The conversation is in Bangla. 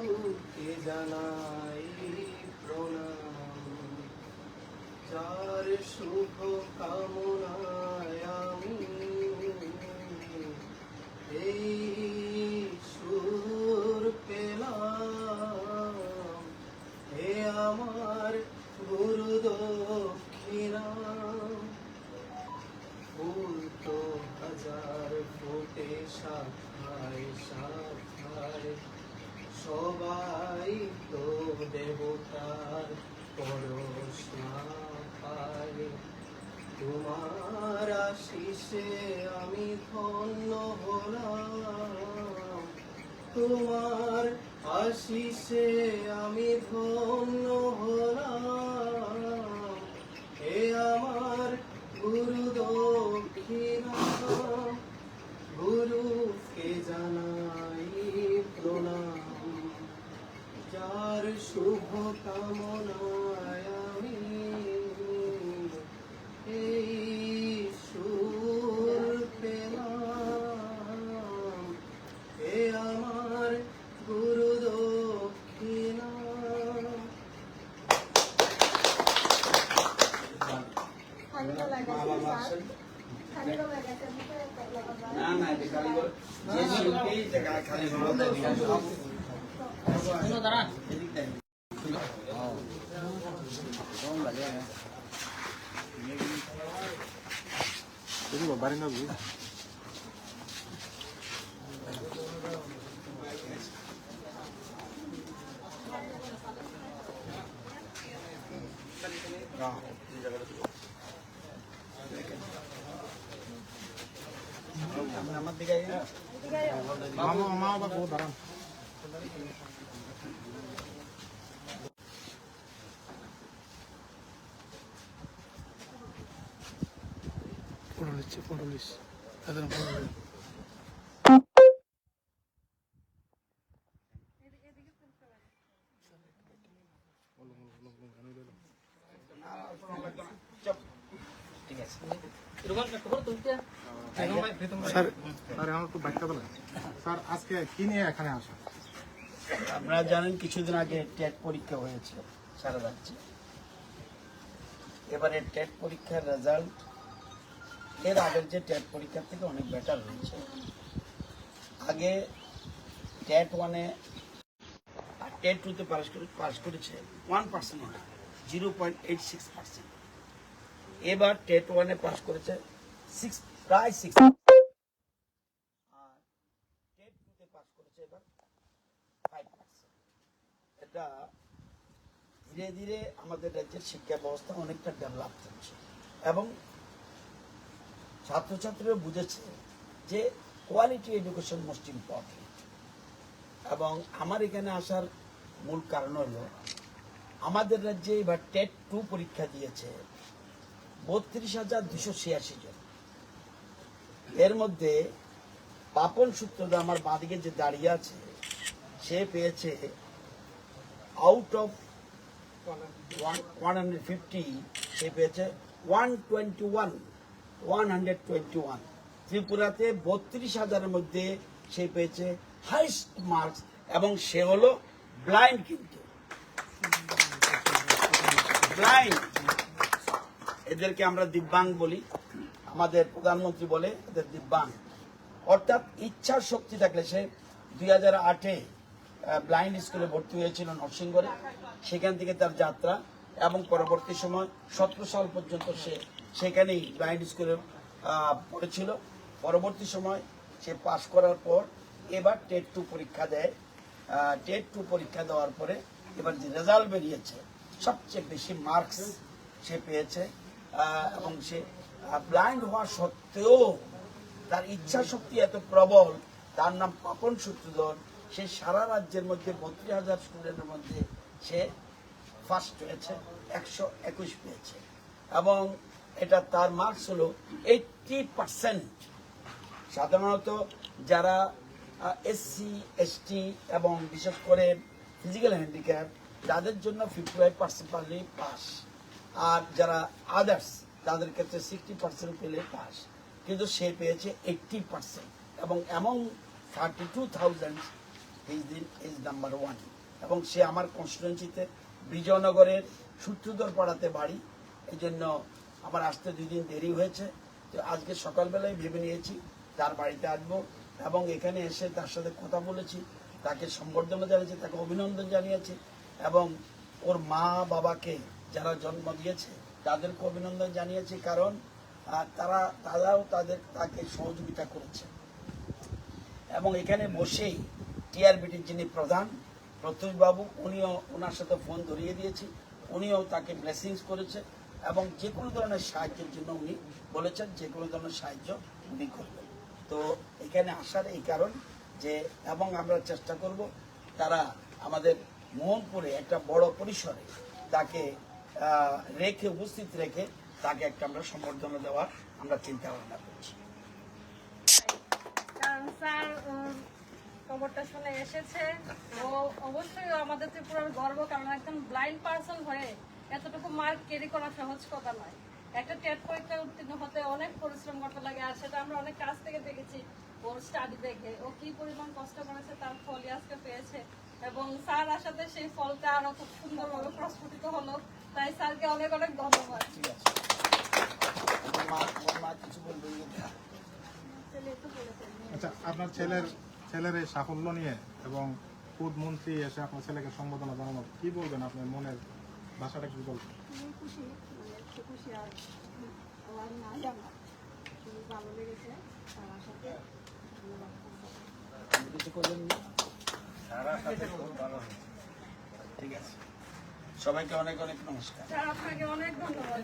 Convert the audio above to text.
কে জানাই প্রণাম? যার শুভ কামনায় আমি। এই সুর পেলাম। হে আমার গুরু দক্ষিণা। ফুল হাজার ফোটে শাখায় শাখায় সবাই তো দেবতার পরশ তোমার আশিসে আমি ধন্য হলাম। তোমার আশিসে আমি ধন্য হলাম। হে আমার না না এটা খালি করে যে শিল্পী জায়গা খালি বলো তাই দিয়ে আসো এদিক তাই আমার দিকে আইয়ে। মামা মামা ফটো নিচ্ছে ফটো নিচ্ছে তাদের ফটো। ঠিক আছে আজকে নিয়ে এখানে আসা? আপনারা জানেন কিছুদিন আগে টেট পরীক্ষা হয়েছিল সারা রাজ্যে। এবারে টেট পরীক্ষার রেজাল্ট এর আগের যে টেট পরীক্ষার থেকে অনেক বেটার হয়েছে। আগে টেট ওয়ানে আর টেট টুতে পাস করে পাস করেছে one percent zero point eight six percent এবার টেট ওয়ানে পাস করেছে সিক্স প্রায় সিক্স আর টেট টুতে পাস করেছে এবার ফাইভ পার্সেন্ট এটা ধীরে ধীরে আমাদের রাজ্যের শিক্ষা ব্যবস্থা অনেকটা ডেভেলপ হচ্ছে। এবং ছাত্রছাত্রীরা বুঝেছে যে কোয়ালিটি এডুকেশন মোস্ট ইম্পর্টেন্ট এবং আমার এখানে আসার মূল কারণ হলো আমাদের রাজ্যে এবার টেট টু পরীক্ষা দিয়েছে। বত্রিশ হাজার দুশো ছিয়াশি জন। এর মধ্যে পাপন সূত্রধর আমার বাঁদিকে যে দাঁড়িয়ে আছে, সে পেয়েছে out of one hundred fifty সে পেয়েছে one twenty one one hundred twenty one ত্রিপুরাতে বত্রিশ হাজারের মধ্যে সে পেয়েছে হাইস্ট মার্কস এবং সে হলো ব্লাইন্ড কিন্তু। ব্লাইন্ড এদেরকে আমরা দিব্যাং বলি। আমাদের প্রধানমন্ত্রী বলে এদের দিব্যাং। অর্থাৎ ইচ্ছার শক্তি থাকলে সে দুই হাজার আটে ব্লাইন্ড স্কুলে ভর্তি হয়েছিল নরসিংগড়ে সেখান থেকে তার যাত্রা এবং পরবর্তী সময় সতেরো সাল পর্যন্ত সে সেখানেই ব্লাইন্ড স্কুলে পড়েছিল। পরবর্তী সময় সে পাশ করার পর এবার টেট টু পরীক্ষা দেয়। টেট টু পরীক্ষা দেওয়ার পরে এবার যে রেজাল্ট বেরিয়েছে, সবচেয়ে বেশি মার্কস সে পেয়েছে। এবং সে ব্লাইন্ড হওয়া সত্ত্বেও তার ইচ্ছা শক্তি এত প্রবল, তার নাম পাপন সূত্রধর, সে সারা রাজ্যের মধ্যে বত্রিশ হাজার স্টুডেন্টের মধ্যে সে ফার্স্ট হয়েছে, একশো একুশ পেয়েছে। এবং এটা তার মার্কস হলো এইটটি পার্সেন্ট সাধারণত যারা এসসি এসটি এবং বিশেষ করে ফিজিক্যাল হ্যান্ডিক্যাপ তাদের জন্য ফিফটি ফাইভ পার্সেন্ট পাস আর যারা আদার্স তাদের ক্ষেত্রে সিক্সটি পার্সেন্ট পেলে পাস কিন্তু সে পেয়েছে এইটটি পার্সেন্ট এবং এমন থার্টি টু থাউজেন্ড ইজ দিন ইজ নাম্বার ওয়ান এবং সে আমার কনস্টিটুয়েন্সিতে বিজয়নগরের সূত্রধর পাড়াতে বাড়ি। এই জন্য আমার আসতে দুই দিন দেরি হয়েছে। তো আজকে সকালবেলায় ভেবে নিয়েছি, তার বাড়িতে আসব। এবং এখানে এসে তার সাথে কথা বলেছি। তাকে সম্বর্ধনা জানিয়েছি, তাকে অভিনন্দন জানিয়েছি। এবং ওর মা বাবাকে যারা জন্ম দিয়েছে, তাদেরকে অভিনন্দন জানিয়েছি কারণ তারা, তারাও তাদের, তাকে সহযোগিতা করেছে। এবং এখানে বসেই টিআরবিটির যিনি প্রধান, প্রত্যুষবাবু, উনিও ওনার সাথে ফোন ধরিয়ে দিয়েছি। উনিও তাকে ব্লেসিংস করেছে এবং যে কোনো ধরনের সাহায্যের জন্য উনি বলেছেন, যে কোনো ধরনের সাহায্য উনি করবেন। তো এখানে আসার এই কারণ যে, এবং আমরা চেষ্টা করব তারা আমাদের মোহনপুরে একটা বড় পরিসরে তাকে রেখে, উপস্থিত রেখে তাকে একটা আমরা সম্বর্ধনা দেওয়ার আমরা চিন্তা ভাবনা করছি। খবরটা শুনে এসেছে। ও অবশ্যই আমাদের ত্রিপুরার গর্ব, কারণ একজন ব্লাইন্ড পার্সন হয়ে এতটুকু মার্ক ক্যারি করা সহজ কথা নয়। একটা টেট পরীক্ষায় উত্তীর্ণ হতে অনেক পরিশ্রম করতে লাগে, আর সেটা আমরা অনেক কাছ থেকে দেখেছি। ওর স্টাডি দেখে ও কি পরিমাণ কষ্ট করেছে, তার ফলই আজকে পেয়েছে। এবং স্যার আসাতে সেই ফলটা আরও খুব সুন্দরভাবে প্রস্ফুটিত হলো। তাই স্যারকে অনেক অনেক ধন্যবাদ। আচ্ছা আপনার ছেলের ছেলের এই সাফল্য নিয়ে এবং ফুড মন্ত্রী এসে আপনার ছেলেকে সম্বোধনা জানানো কি বলবেন আপনার মনের ভাষাটা কি বলবেন খুশি মানে খুশি আর আমার নাই ভালো লেগেছে তার সাথে কিছু করবেন না? ঠিক আছে সবাইকে অনেক অনেক নমস্কার। আপনাকে অনেক ধন্যবাদ।